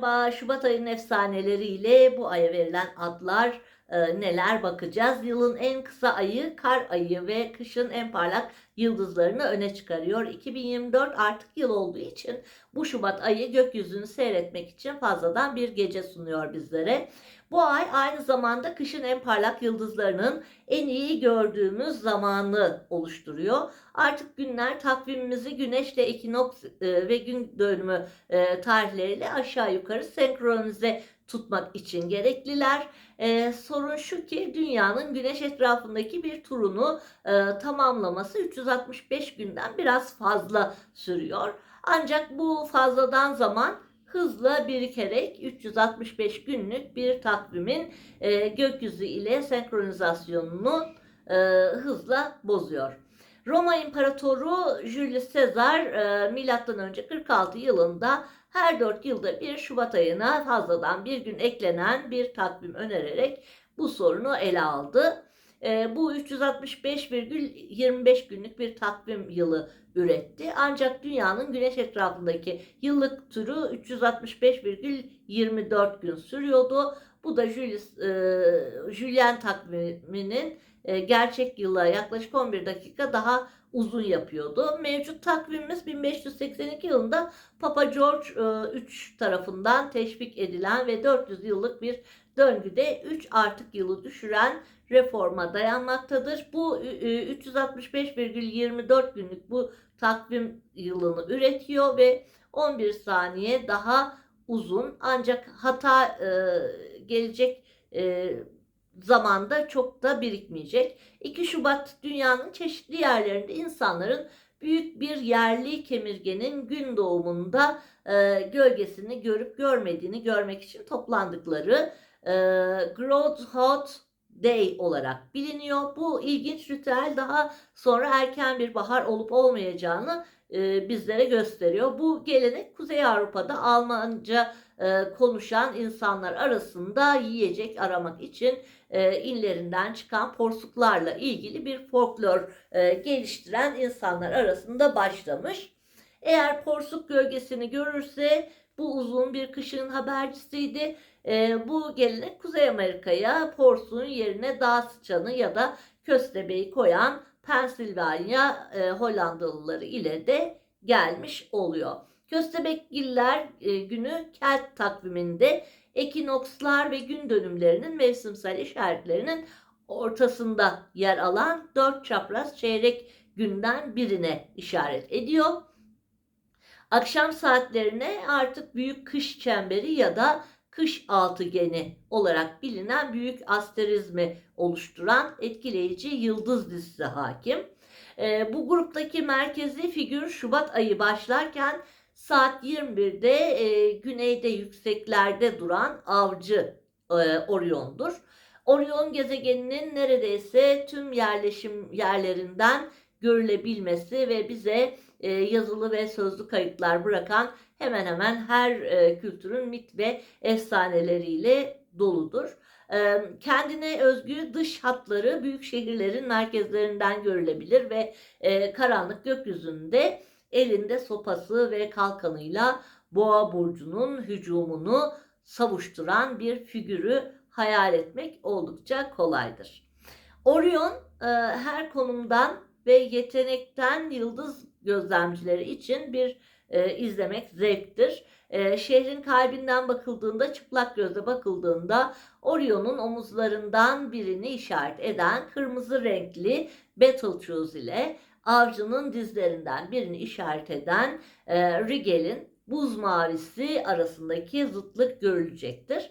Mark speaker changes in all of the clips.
Speaker 1: Merhaba, Şubat ayının efsaneleriyle bu aya verilen adlar e, neler bakacağız. Yılın en kısa ayı kar ayı ve kışın en parlak yıldızlarını öne çıkarıyor. 2024 artık yıl olduğu için bu Şubat ayı gökyüzünü seyretmek için fazladan bir gece sunuyor bizlere. Bu ay aynı zamanda kışın en parlak yıldızlarının en iyi gördüğümüz zamanı oluşturuyor. Artık günler takvimimizi güneşle ekinoks e, ve gün dönümü e, tarihleriyle aşağı yukarı senkronize tutmak için gerekliler. E, sorun şu ki dünyanın güneş etrafındaki bir turunu e, tamamlaması 365 günden biraz fazla sürüyor. Ancak bu fazladan zaman hızla birikerek 365 günlük bir takvimin e, gökyüzü ile senkronizasyonunu e, hızla bozuyor. Roma İmparatoru Julius Caesar e, milattan önce 46 yılında her 4 yılda bir Şubat ayına fazladan bir gün eklenen bir takvim önererek bu sorunu ele aldı. E, bu 365,25 günlük bir takvim yılı üretti. Ancak dünyanın güneş etrafındaki yıllık turu 365,24 gün sürüyordu. Bu da Julius, e, Julian takviminin e, gerçek yıla yaklaşık 11 dakika daha uzun yapıyordu. Mevcut takvimimiz 1582 yılında Papa George e, 3 tarafından teşvik edilen ve 400 yıllık bir döngüde 3 artık yılı düşüren reforma dayanmaktadır. Bu e, 365,24 günlük bu takvim yılını üretiyor ve 11 saniye daha uzun ancak hata e, gelecek e, zamanda çok da birikmeyecek. 2 Şubat dünyanın çeşitli yerlerinde insanların büyük bir yerli kemirgenin gün doğumunda e, gölgesini görüp görmediğini görmek için toplandıkları e, Groundhog Day olarak biliniyor. Bu ilginç ritüel daha sonra erken bir bahar olup olmayacağını e, bizlere gösteriyor. Bu gelenek Kuzey Avrupa'da Almanca e, konuşan insanlar arasında yiyecek aramak için e, inlerinden çıkan porsuklarla ilgili bir folklor e, geliştiren insanlar arasında başlamış. Eğer porsuk gölgesini görürse bu uzun bir kışın habercisiydi. E, bu gelenek Kuzey Amerika'ya porsuğun yerine dağ sıçanı ya da köstebeği koyan Pensilvanya e, Hollandalıları ile de gelmiş oluyor. Köstebekgiller e, günü Kelt takviminde ekinokslar ve gün dönümlerinin mevsimsel işaretlerinin ortasında yer alan dört çapraz çeyrek günden birine işaret ediyor. Akşam saatlerine artık büyük kış çemberi ya da kış altıgeni olarak bilinen büyük asterizmi oluşturan etkileyici yıldız dizisi hakim. E, bu gruptaki merkezi figür Şubat ayı başlarken saat 21'de e, güneyde yükseklerde duran avcı e, Orion'dur. Orion gezegeninin neredeyse tüm yerleşim yerlerinden görülebilmesi ve bize e, yazılı ve sözlü kayıtlar bırakan hemen hemen her e, kültürün mit ve efsaneleriyle doludur. E, kendine özgü dış hatları büyük şehirlerin merkezlerinden görülebilir ve e, karanlık gökyüzünde elinde sopası ve kalkanıyla boğa burcunun hücumunu savuşturan bir figürü hayal etmek oldukça kolaydır. Orion e, her konumdan ve yetenekten yıldız gözlemcileri için bir e, izlemek zevktir. E, şehrin kalbinden bakıldığında, çıplak gözle bakıldığında Orion'un omuzlarından birini işaret eden kırmızı renkli Betelgeuse ile avcının dizlerinden birini işaret eden e, Rigel'in buz mavisi arasındaki zıtlık görülecektir.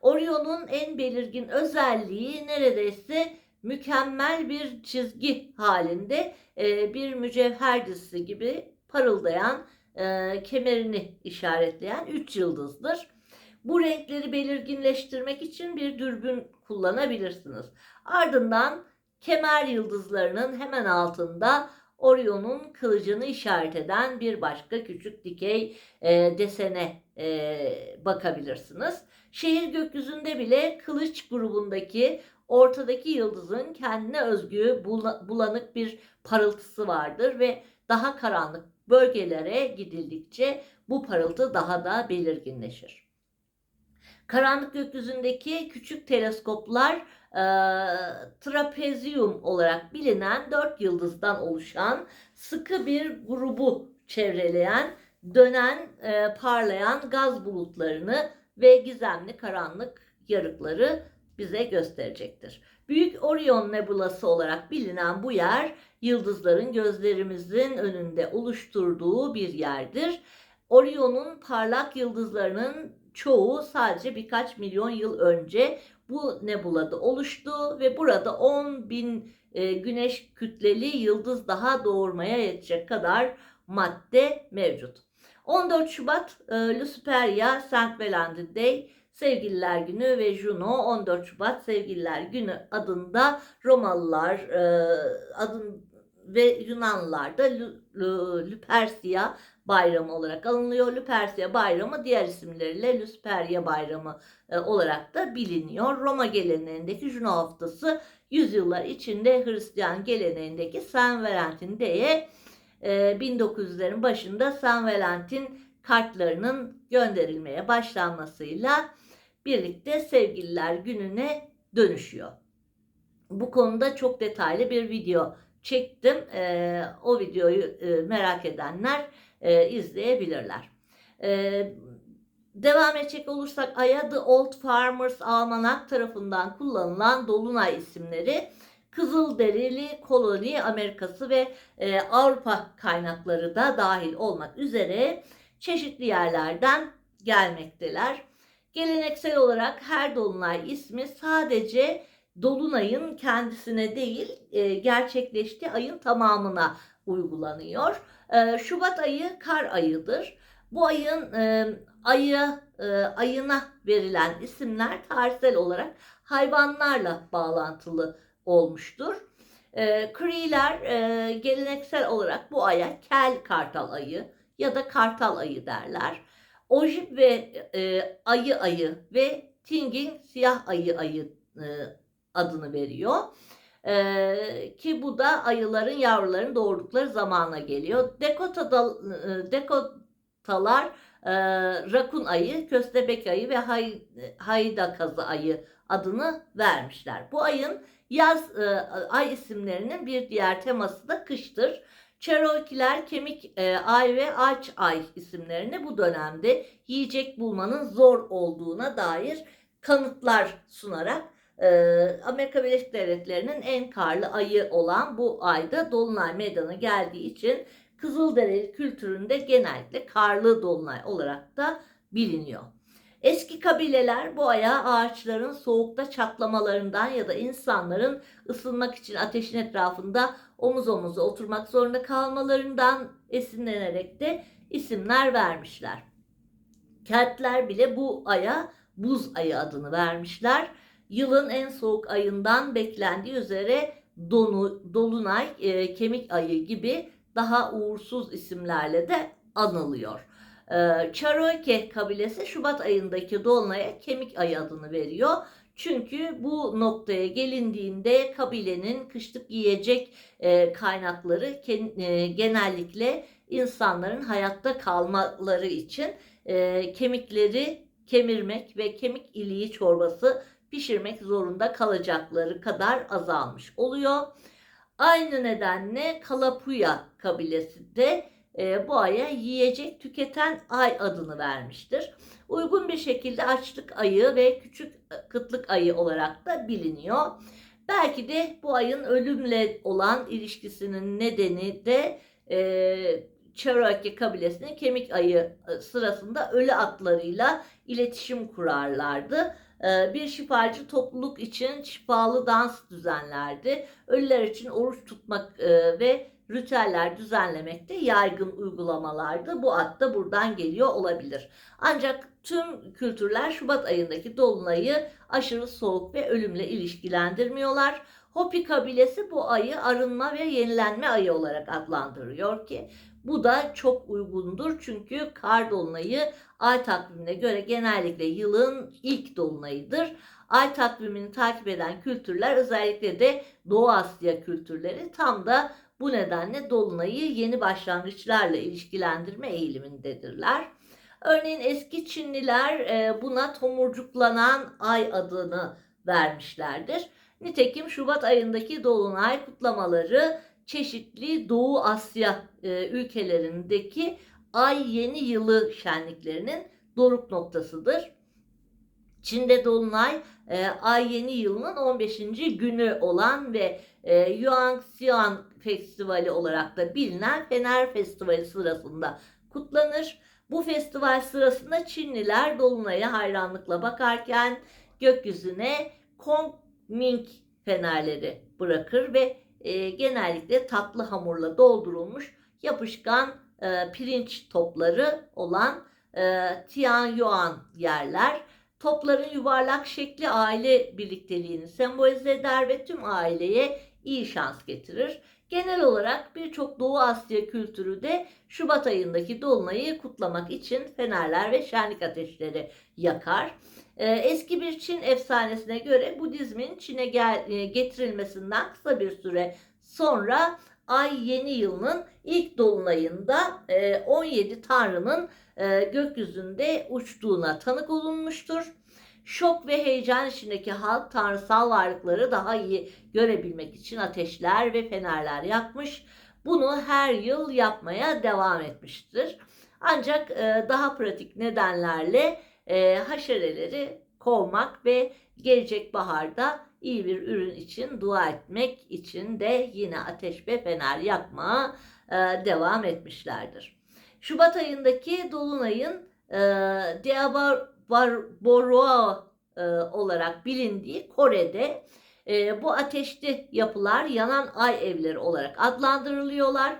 Speaker 1: Orion'un en belirgin özelliği neredeyse mükemmel bir çizgi halinde e, bir mücevher dizisi gibi parıldayan e, kemerini işaretleyen üç yıldızdır. Bu renkleri belirginleştirmek için bir dürbün kullanabilirsiniz. Ardından kemer yıldızlarının hemen altında Orion'un kılıcını işaret eden bir başka küçük dikey e, desene e, bakabilirsiniz. Şehir gökyüzünde bile kılıç grubundaki ortadaki yıldızın kendine özgü bulanık bir parıltısı vardır ve daha karanlık bölgelere gidildikçe bu parıltı daha da belirginleşir. Karanlık gökyüzündeki küçük teleskoplar e, trapezyum olarak bilinen dört yıldızdan oluşan sıkı bir grubu çevreleyen, dönen, e, parlayan gaz bulutlarını ve gizemli karanlık yarıkları bize gösterecektir. Büyük Orion nebulası olarak bilinen bu yer yıldızların gözlerimizin önünde oluşturduğu bir yerdir. Orion'un parlak yıldızlarının çoğu sadece birkaç milyon yıl önce bu nebulada oluştu ve burada 10 bin e, güneş kütleli yıldız daha doğurmaya yetecek kadar madde mevcut. 14 Şubat e, Luciferia Saint Valentin Day Sevgililer Günü ve Juno 14 Şubat Sevgililer Günü adında Romalılar e, adın ve Yunanlılar da Lupercia bayramı olarak anılıyor. Lupercia bayramı diğer isimleriyle Luciferia bayramı e, olarak da biliniyor. Roma geleneğindeki Juno haftası yüzyıllar içinde Hristiyan geleneğindeki San Valentin Day'e 1900'lerin başında San Valentin kartlarının gönderilmeye başlanmasıyla birlikte sevgililer gününe dönüşüyor. Bu konuda çok detaylı bir video çektim. E, o videoyu e, merak edenler e, izleyebilirler. E, devam edecek olursak Aya The Old Farmers Almanak tarafından kullanılan Dolunay isimleri Kızılderili koloni Amerikası ve e, Avrupa kaynakları da dahil olmak üzere çeşitli yerlerden gelmekteler. Geleneksel olarak her dolunay ismi sadece dolunayın kendisine değil e, gerçekleştiği ayın tamamına uygulanıyor. E, Şubat ayı kar ayıdır. Bu ayın e, ayı e, ayına verilen isimler tarihsel olarak hayvanlarla bağlantılı olmuştur. E, Kree'ler e, geleneksel olarak bu aya kel kartal ayı ya da kartal ayı derler. Ojib ve e, ayı ayı ve Tingin siyah ayı ayı e, adını veriyor. Ee, ki bu da ayıların yavruların doğurdukları zamana geliyor. Dekota'da, Dekotalar e, rakun ayı, köstebek ayı ve hay, hayda kazı ayı adını vermişler. Bu ayın yaz e, ay isimlerinin bir diğer teması da kıştır. Cherokee'ler kemik e, ay ve aç ay isimlerini bu dönemde yiyecek bulmanın zor olduğuna dair kanıtlar sunarak Amerika Birleşik Devletleri'nin en karlı ayı olan bu ayda Dolunay meydana geldiği için Kızılderili kültüründe genellikle karlı Dolunay olarak da biliniyor. Eski kabileler bu aya ağaçların soğukta çatlamalarından ya da insanların ısınmak için ateşin etrafında omuz omuza oturmak zorunda kalmalarından esinlenerek de isimler vermişler. Keltler bile bu aya buz ayı adını vermişler yılın en soğuk ayından beklendiği üzere donu, dolunay, e, kemik ayı gibi daha uğursuz isimlerle de anılıyor. E, Cherokee kabilesi Şubat ayındaki dolunaya kemik ayı adını veriyor. Çünkü bu noktaya gelindiğinde kabilenin kışlık yiyecek e, kaynakları e, genellikle insanların hayatta kalmaları için e, kemikleri kemirmek ve kemik iliği çorbası pişirmek zorunda kalacakları kadar azalmış oluyor. Aynı nedenle Kalapuya kabilesi de e, bu aya yiyecek tüketen ay adını vermiştir. Uygun bir şekilde açlık ayı ve küçük kıtlık ayı olarak da biliniyor. Belki de bu ayın ölümle olan ilişkisinin nedeni de e, Cherokee kabilesinin kemik ayı e, sırasında ölü atlarıyla iletişim kurarlardı. Ee, bir şifacı topluluk için şifalı dans düzenlerdi. Ölüler için oruç tutmak e, ve ritüeller düzenlemekte yaygın uygulamalardı. Bu ad da buradan geliyor olabilir. Ancak tüm kültürler Şubat ayındaki dolunayı aşırı soğuk ve ölümle ilişkilendirmiyorlar. Hopi kabilesi bu ayı arınma ve yenilenme ayı olarak adlandırıyor ki bu da çok uygundur çünkü kar dolunayı ay takvimine göre genellikle yılın ilk dolunayıdır. Ay takvimini takip eden kültürler özellikle de Doğu Asya kültürleri tam da bu nedenle dolunayı yeni başlangıçlarla ilişkilendirme eğilimindedirler. Örneğin eski Çinliler e, buna tomurcuklanan ay adını vermişlerdir. Nitekim Şubat ayındaki dolunay kutlamaları çeşitli Doğu Asya e, ülkelerindeki ay yeni yılı şenliklerinin doruk noktasıdır. Çin'de dolunay e, ay yeni yılının 15. günü olan ve e, Yuanxian Festivali olarak da bilinen Fener Festivali sırasında kutlanır. Bu festival sırasında Çinliler dolunaya hayranlıkla bakarken gökyüzüne Kong Ming fenerleri bırakır ve e, genellikle tatlı hamurla doldurulmuş yapışkan e, pirinç topları olan e, Tianyuan yerler. Topların yuvarlak şekli aile birlikteliğini sembolize eder ve tüm aileye iyi şans getirir. Genel olarak birçok Doğu Asya kültürü de Şubat ayındaki dolunayı kutlamak için fenerler ve şenlik ateşleri yakar. Ee, eski bir Çin efsanesine göre Budizmin Çin'e e, getirilmesinden kısa bir süre sonra Ay yeni yılının ilk dolunayında e, 17 tanrının e, gökyüzünde uçtuğuna tanık olunmuştur. Şok ve heyecan içindeki halk tanrısal varlıkları daha iyi görebilmek için ateşler ve fenerler yakmış. Bunu her yıl yapmaya devam etmiştir. Ancak e, daha pratik nedenlerle e, haşereleri kovmak ve gelecek baharda iyi bir ürün için dua etmek için de yine ateş ve fener yakmaya e, devam etmişlerdir. Şubat ayındaki dolunayın e, Diaboroa e, olarak bilindiği Kore'de e, bu ateşli yapılar yanan ay evleri olarak adlandırılıyorlar.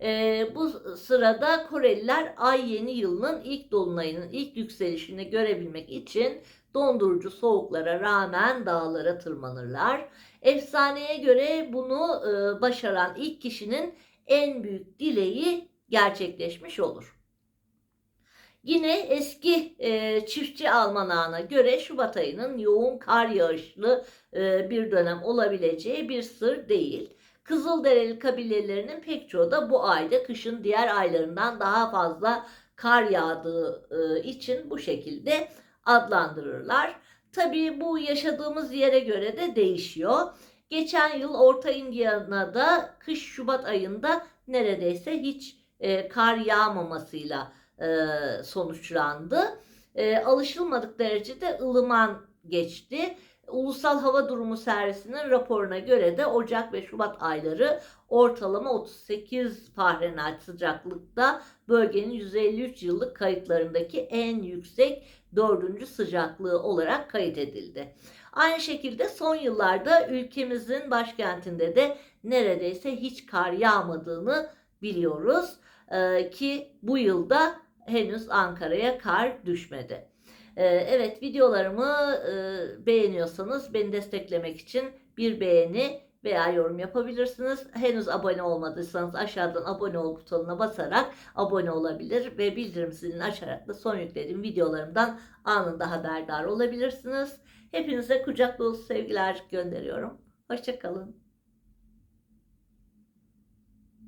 Speaker 1: E, bu sırada Koreliler ay yeni yılının ilk dolunayının ilk yükselişini görebilmek için dondurucu soğuklara rağmen dağlara tırmanırlar. Efsaneye göre bunu e, başaran ilk kişinin en büyük dileği gerçekleşmiş olur. Yine eski e, çiftçi almanağına göre Şubat ayının yoğun kar yağışlı e, bir dönem olabileceği bir sır değil. Kızılderili kabilelerinin pek çoğu da bu ayda kışın diğer aylarından daha fazla kar yağdığı e, için bu şekilde adlandırırlar. Tabii bu yaşadığımız yere göre de değişiyor. Geçen yıl Orta Indiana'da kış Şubat ayında neredeyse hiç e, kar yağmamasıyla e, sonuçlandı. E, alışılmadık derecede ılıman geçti. Ulusal Hava Durumu Servisi'nin raporuna göre de Ocak ve Şubat ayları ortalama 38 Fahrenheit sıcaklıkta bölgenin 153 yıllık kayıtlarındaki en yüksek dördüncü sıcaklığı olarak kaydedildi. Aynı şekilde son yıllarda ülkemizin başkentinde de neredeyse hiç kar yağmadığını biliyoruz ee, ki bu yılda henüz Ankara'ya kar düşmedi. Ee, evet videolarımı e, beğeniyorsanız beni desteklemek için bir beğeni veya yorum yapabilirsiniz. Henüz abone olmadıysanız aşağıdan abone ol butonuna basarak abone olabilir ve bildirim zilini açarak da son yüklediğim videolarımdan anında haberdar olabilirsiniz. Hepinize kucak dolusu sevgiler gönderiyorum. Hoşçakalın.